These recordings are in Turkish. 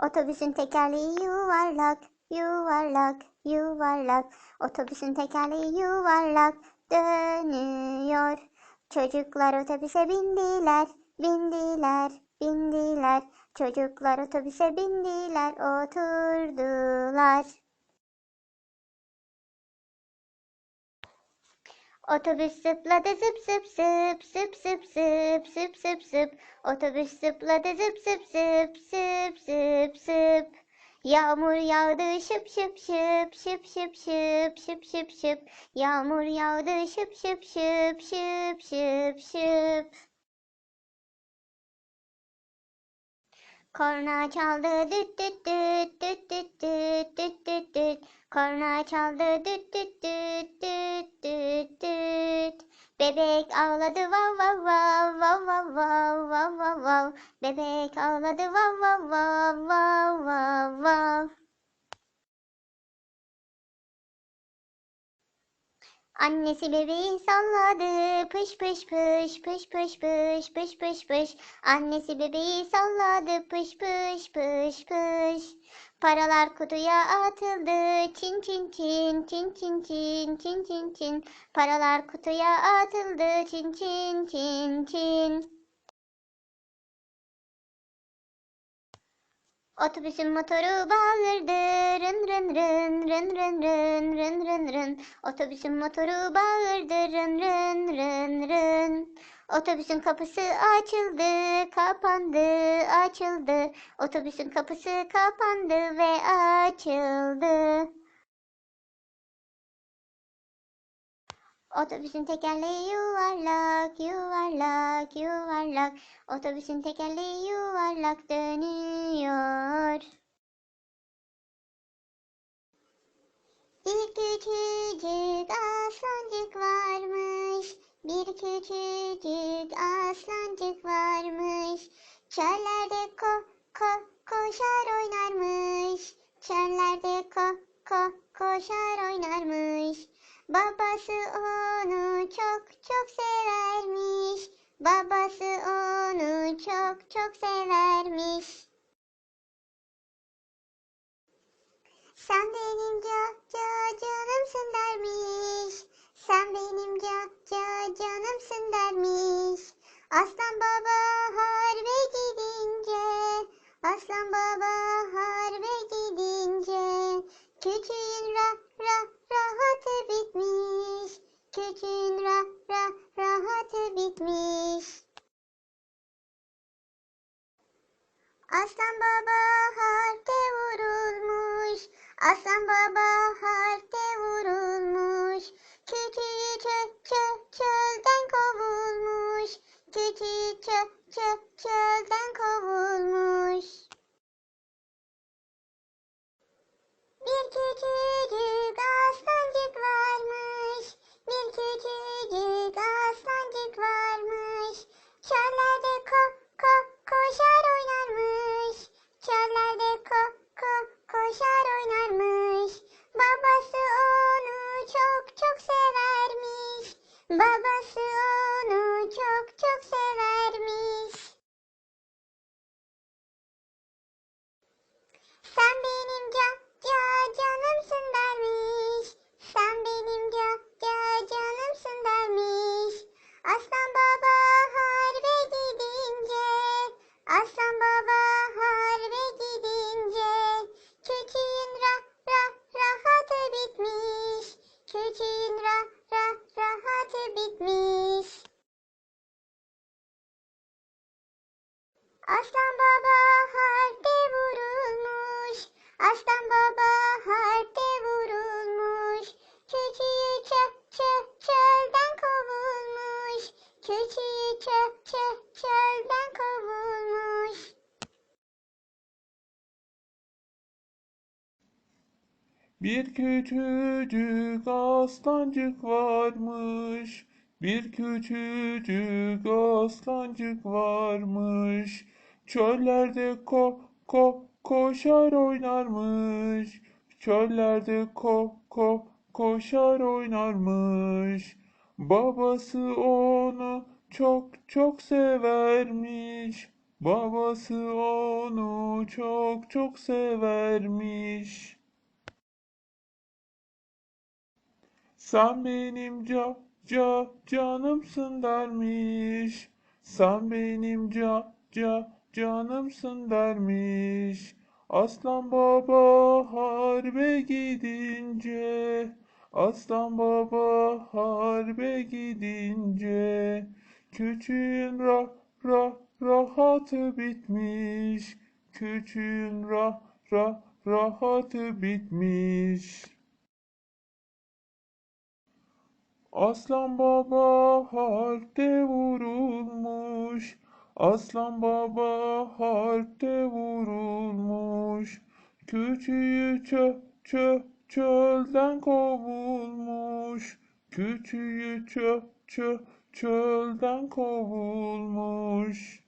Otobüsün tekerleği yuvarlak, yuvarlak, yuvarlak. Otobüsün tekerleği yuvarlak dönüyor. Çocuklar otobüse bindiler, bindiler, bindiler. Çocuklar otobüse bindiler, oturdular. Otobüs zıpladı zıp zıp zıp zıp zıp zıp zıp zıp zıp. Otobüs zıpladı zıp zıp zıp zıp zıp zıp. Yağmur yağdı şıp şıp şıp şıp şıp şıp şıp şıp şıp. Yağmur yağdı şıp şıp şıp şıp şıp şıp. Korna çaldı düt düt düt düt düt düt düt düt düt. Korna çaldı düt düt düt düt düt düt. Bebek ağladı vav vav vav vav vav vav vav vav vav. Bebek ağladı vav vav vav vav vav vav. Annesi bebeği salladı pış pış pış pış pış pış pış pış pış. Annesi bebeği salladı pış pış pış pış. Paralar kutuya atıldı çin çin çin çin çin çin çin çin çin. Paralar kutuya atıldı çin çin çin çin. Otobüsün motoru bağırdı rın rın rın rın rın rın rın rın rın. Otobüsün motoru bağırdı rın rın rın rın. Otobüsün kapısı açıldı, kapandı, açıldı. Otobüsün kapısı kapandı ve açıldı. Otobüsün tekerleği yuvarlak, yuvarlak, yuvarlak. Otobüsün tekerleği yuvarlak dönüyor. Bir küçücük aslancık varmış. Bir küçücük aslancık varmış. Çöllerde ko ko koşar oynarmış. Çöllerde ko ko koşar oynarmış. Babası onu çok çok severmiş. Babası onu çok çok severmiş. Sen benim ca ca canımsın dermiş. Sen benim ca ca canımsın dermiş. Aslan baba Aslan baba harpte vurulmuş. Aslan baba harpte vurulmuş. Küçüğü çö çö çölden kovulmuş. Küçüğü çö çö çölden kovulmuş. Bir küçücük Babası onu çok çok severmiş. Sen benim ca ca canımsın dermiş. Sen benim ca ca canımsın dermiş. Aslan baba harbe gidince, aslan Bir küçücük aslancık varmış. Bir küçücük aslancık varmış. Çöllerde ko ko koşar oynarmış. Çöllerde ko ko koşar oynarmış. Babası onu çok çok severmiş. Babası onu çok çok severmiş. Sen benim ca ca canımsın dermiş. Sen benim ca ca canımsın dermiş. Aslan baba harbe gidince, aslan baba harbe gidince, küçüğün ra ra rahatı bitmiş, küçüğün ra ra rahatı bitmiş. Aslan baba harpte vurulmuş. Aslan baba harpte vurulmuş. Küçüğü çö çö çölden kovulmuş. Küçüğü çö çö çölden kovulmuş.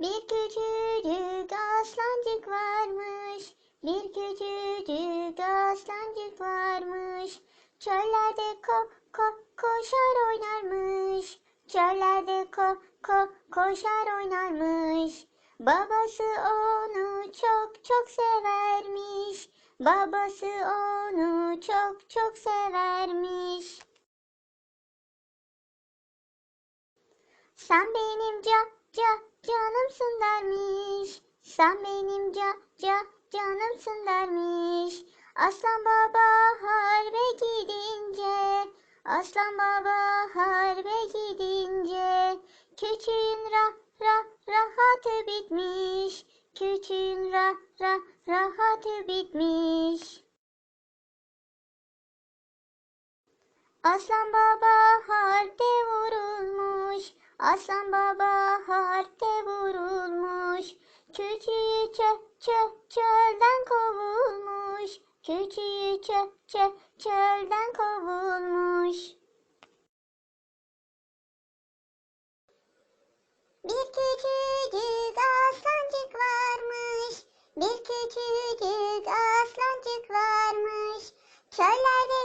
Bir küçücük aslancık varmış. Bir küçücük aslancık varmış. Çöllerde ko ko koşar oynarmış. Çöllerde ko ko koşar oynarmış. Babası onu çok çok severmiş. Babası onu çok çok severmiş. Sen benim ca ca canımsın dermiş. Sen benim ca ca canımsın dermiş. Aslan baba harbe gidince, aslan baba harbe gidince, küçüğün ra ra rahatı bitmiş. Küçüğün ra ra rahatı bitmiş. Aslan baba harpte vurulmuş. Aslan baba harpte vurulmuş. Küçüğü çö çö çölden kovulmuş. Küçüğü çö çö çölden kovulmuş. Bir küçücük aslancık varmış. Bir küçücük aslancık varmış. Çöllerde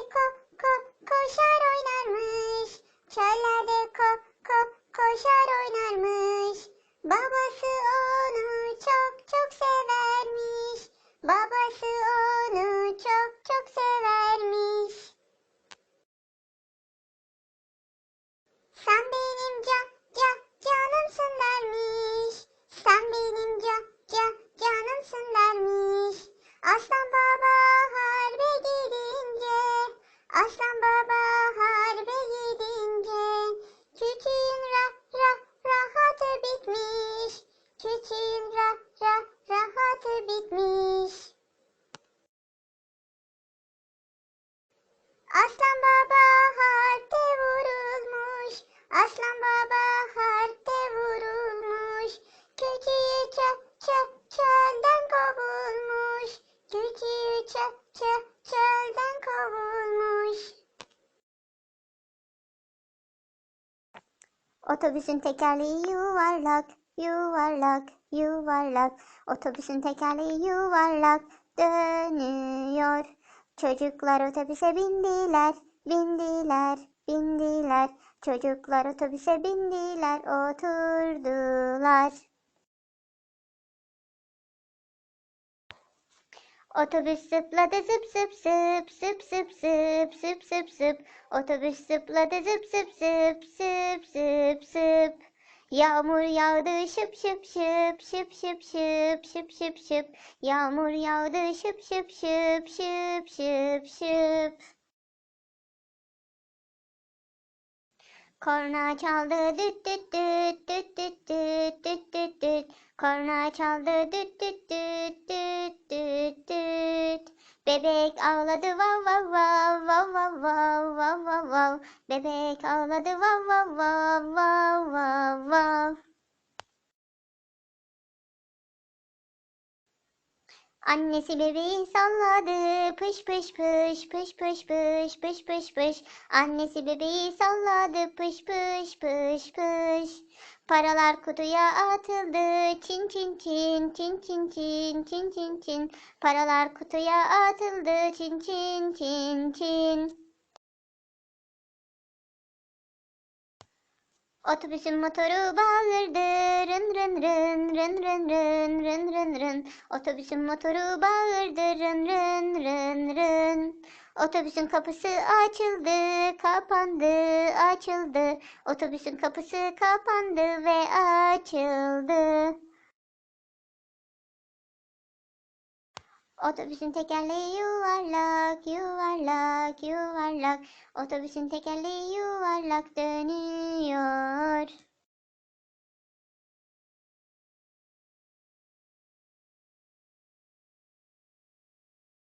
küçüğün ra ra rahatı bitmiş. Küçüğün ra ra rahatı bitmiş. Aslan baba harpte vurulmuş. Aslan baba harpte vurulmuş. Küçüğü çö çö Otobüsün tekerleği yuvarlak, yuvarlak, yuvarlak. Otobüsün tekerleği yuvarlak dönüyor. Çocuklar otobüse bindiler, bindiler, bindiler. Çocuklar otobüse bindiler, oturdular. Otobüs zıpladı zıp zıp zıp zıp zıp zıp zıp zıp zıp. Otobüs zıpladı zıp zıp zıp zıp zıp zıp. Yağmur yağdı şıp şıp şıp şıp şıp şıp şıp şıp şıp. Yağmur yağdı şıp şıp şıp şıp şıp şıp. Korna çaldı düt düt düt düt düt düt düt düt düt. Korna çaldı düt düt düt düt düt düt. Bebek ağladı vav vav vav vav vav vav vav vav vav. Bebek ağladı vav vav vav vav vav vav. Annesi bebeği salladı pış pış pış pış pış pış pış pış pış. Annesi bebeği salladı pış pış pış pış. Paralar kutuya atıldı çin çin çin çin çin çin çin çin çin. Paralar kutuya atıldı çin çin çin çin. Otobüsün motoru bağırdı rın rın rın rın rın rın rın rın rın. Otobüsün motoru bağırdı rın rın rın rın. Otobüsün kapısı açıldı, kapandı, açıldı. Otobüsün kapısı kapandı ve açıldı. Otobüsün tekerleği yuvarlak, yuvarlak, yuvarlak. Otobüsün tekerleği yuvarlak dönüyor.